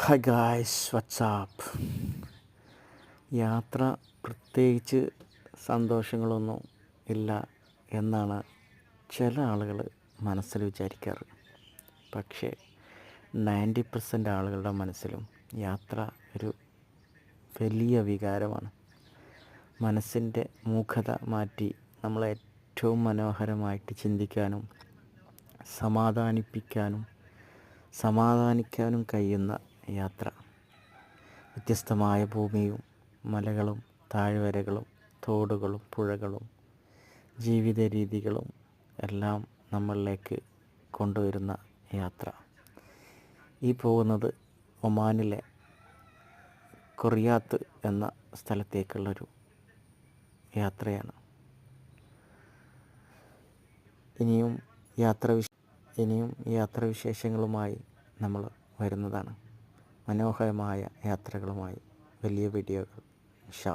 Hi guys WhatsApp യാത്ര പ്രത്യേകിച്ച് സന്തോഷങ്ങളൊന്നും ഇല്ല എന്നാണ് ചില ആളുകൾ മനസ്സിൽ വിചാരിക്കാറ്. പക്ഷേ നയന്റി പെർസെന്റ് ആളുകളുടെ മനസ്സിലും യാത്ര ഒരു വലിയ വികാരമാണ്. മനസ്സിന്റെ മൂഖത മാറ്റി നമ്മളെ ഏറ്റവും മനോഹരമായിട്ട് ചിന്തിക്കാനും സമാധാനിപ്പിക്കാനും സമാധാനിക്കാനും കഴിയുന്ന യാത്ര. വ്യത്യസ്തമായ ഭൂമിയും മലകളും താഴ്വരകളും തോടുകളും പുഴകളും ജീവിത രീതികളും എല്ലാം നമ്മളിലേക്ക് കൊണ്ടുവരുന്ന യാത്ര. ഈ പോകുന്നത് ഒമാനിലെ കൊറിയാത്ത് എന്ന സ്ഥലത്തേക്കുള്ളൊരു യാത്രയാണ്. ഇനിയും യാത്ര ഇനിയും യാത്രാവിശേഷങ്ങളുമായി നമ്മൾ വരുന്നതാണ്. മനോഹരമായ യാത്രകളുമായി വലിയ വീഡിയോകൾ. ഷാ